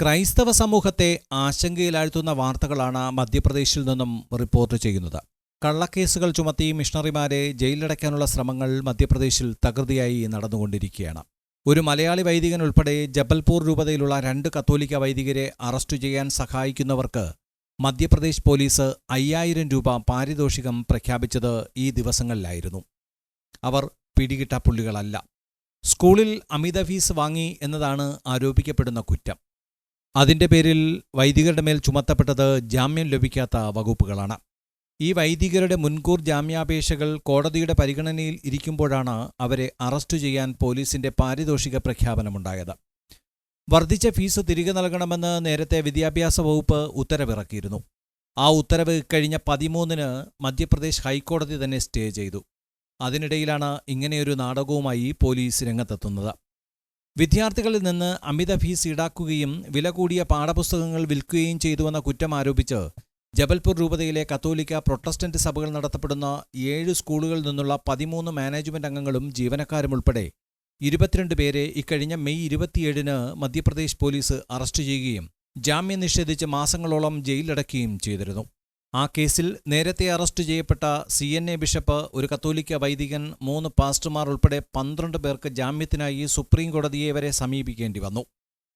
ക്രൈസ്തവ സമൂഹത്തെ ആശങ്കയിലാഴ്ത്തുന്ന വാർത്തകളാണ് മധ്യപ്രദേശിൽ നിന്നും റിപ്പോർട്ട് ചെയ്യുന്നത്. കള്ളക്കേസുകൾ ചുമത്തി മിഷണറിമാരെ ജയിലിലടയ്ക്കാനുള്ള ശ്രമങ്ങൾ മധ്യപ്രദേശിൽ തകൃതിയായി നടന്നുകൊണ്ടിരിക്കുകയാണ്. ഒരു മലയാളി വൈദികൻ ഉൾപ്പെടെ ജബൽപൂർ രൂപതയിലുള്ള രണ്ട് കത്തോലിക്ക വൈദികരെ അറസ്റ്റ് ചെയ്യാൻ സഹായിക്കുന്നവർക്ക് മധ്യപ്രദേശ് പോലീസ് അയ്യായിരം രൂപ പാരിതോഷികം പ്രഖ്യാപിച്ചത് ഈ ദിവസങ്ങളിലായിരുന്നു. അവർ പിടികിട്ട പുള്ളികളല്ല. സ്കൂളിൽ അമിത ഫീസ് വാങ്ങി എന്നതാണ് ആരോപിക്കപ്പെടുന്ന കുറ്റം. അതിന്റെ പേരിൽ വൈദികരുടെ മേൽ ചുമത്തപ്പെട്ടത് ജാമ്യം ലഭിക്കാത്ത വകുപ്പുകളാണ്. ഈ വൈദികരുടെ മുൻകൂർ ജാമ്യാപേക്ഷകൾ കോടതിയുടെ പരിഗണനയിൽ ഇരിക്കുമ്പോഴാണ് അവരെ അറസ്റ്റ് ചെയ്യാൻ പോലീസിന്റെ പാരിതോഷിക പ്രഖ്യാപനമുണ്ടായത്. വർദ്ധിച്ച ഫീസ് തിരികെ നൽകണമെന്ന് നേരത്തെ വിദ്യാഭ്യാസ വകുപ്പ് ഉത്തരവിറക്കിയിരുന്നു. ആ ഉത്തരവ് കഴിഞ്ഞ പതിമൂന്നിന് മധ്യപ്രദേശ് ഹൈക്കോടതി തന്നെ സ്റ്റേ ചെയ്തു. അതിനിടയിലാണ് ഇങ്ങനെയൊരു നാടകവുമായി പോലീസ് രംഗത്തെത്തുന്നത്. വിദ്യാർത്ഥികളിൽ നിന്ന് അമിത ഫീസ് ഈടാക്കുകയും വില കൂടിയ പാഠപുസ്തകങ്ങൾ വിൽക്കുകയും ചെയ്തുവെന്ന കുറ്റം ആരോപിച്ച് ജബൽപൂർ രൂപതയിലെ കത്തോലിക്ക പ്രൊട്ടസ്റ്റന്റ് സഭകൾ നടത്തപ്പെടുന്ന ഏഴ് സ്കൂളുകളിൽ നിന്നുള്ള പതിമൂന്ന് മാനേജ്മെന്റ് അംഗങ്ങളും ജീവനക്കാരും ഉൾപ്പെടെ ഇരുപത്തിരണ്ട് പേരെ ഇക്കഴിഞ്ഞ മെയ് ഇരുപത്തിയേഴിന് മധ്യപ്രദേശ് പോലീസ് അറസ്റ്റ് ചെയ്യുകയും ജാമ്യം നിഷേധിച്ച് മാസങ്ങളോളം ജയിലിലടക്കുകയും ചെയ്തിരുന്നു. ആ കേസിൽ നേരത്തെ അറസ്റ്റ് ചെയ്യപ്പെട്ട സി എൻ എ ബിഷപ്പ് ഒരു കത്തോലിക്ക വൈദികൻ മൂന്ന് പാസ്റ്റർമാർ ഉൾപ്പെടെ പന്ത്രണ്ട് പേർക്ക് ജാമ്യത്തിനായി സുപ്രീം കോടതിയെ വരെ സമീപിക്കേണ്ടി വന്നു.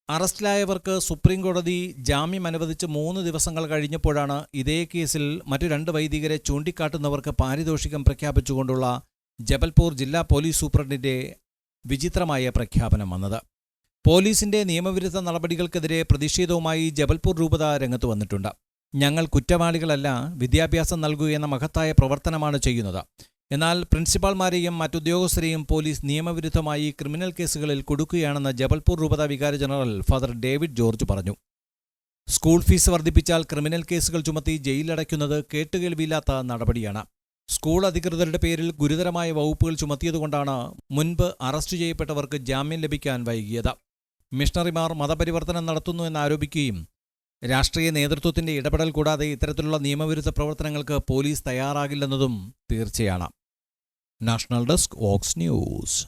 അറസ്റ്റിലായവർക്ക് സുപ്രീം കോടതി ജാമ്യം അനുവദിച്ച് മൂന്ന് ദിവസങ്ങൾ കഴിഞ്ഞപ്പോഴാണ് ഇതേ കേസിൽ മറ്റു രണ്ട് വൈദികരെ ചൂണ്ടിക്കാട്ടുന്നവർക്ക് പാരിതോഷികം പ്രഖ്യാപിച്ചുകൊണ്ടുള്ള ജബൽപൂർ ജില്ലാ പോലീസ് സൂപ്രണ്ടിന്റെ വിചിത്രമായ പ്രഖ്യാപനം വന്നത്. പോലീസിന്റെ നിയമവിരുദ്ധ നടപടികൾക്കെതിരെ പ്രതിഷേധവുമായി ജബൽപൂർ രൂപത രംഗത്ത് വന്നിട്ടുണ്ട്. ഞങ്ങൾ കുറ്റവാളികളല്ല വിദ്യാഭ്യാസം നൽകുകയെന്ന മഹത്തായ പ്രവർത്തനമാണ് ചെയ്യുന്നത്. എന്നാൽ പ്രിൻസിപ്പാൾമാരെയും മറ്റുദ്യോഗസ്ഥരെയും പോലീസ് നിയമവിരുദ്ധമായി ക്രിമിനൽ കേസുകളിൽ കൊടുക്കുകയാണെന്ന് ജബൽപൂർ രൂപത വികാരി ജനറൽ ഫാദർ ഡേവിഡ് ജോർജ് പറഞ്ഞു. സ്കൂൾ ഫീസ് വർദ്ധിപ്പിച്ചാൽ ക്രിമിനൽ കേസുകൾ ചുമത്തി ജയിലിലടയ്ക്കുന്നത് കേട്ടുകേൾവിയില്ലാത്ത നടപടിയാണ്. സ്കൂൾ അധികൃതരുടെ പേരിൽ ഗുരുതരമായ വകുപ്പുകൾ ചുമത്തിയതുകൊണ്ടാണ് മുൻപ് അറസ്റ്റ് ചെയ്യപ്പെട്ടവർക്ക് ജാമ്യം ലഭിക്കാൻ വൈകിയത്. മിഷണറിമാർ മതപരിവർത്തനം നടത്തുന്നു എന്നാരോപിക്കുകയും രാഷ്ട്രീയ നേതൃത്വത്തിന്റെ ഇടപെടൽ കൂടാതെ ഇത്തരത്തിലുള്ള നിയമവിരുദ്ധ പ്രവർത്തനങ്ങൾക്ക് പോലീസ് തയ്യാറാകില്ലെന്നതും തീർച്ചയാണ്. National desk Vox news.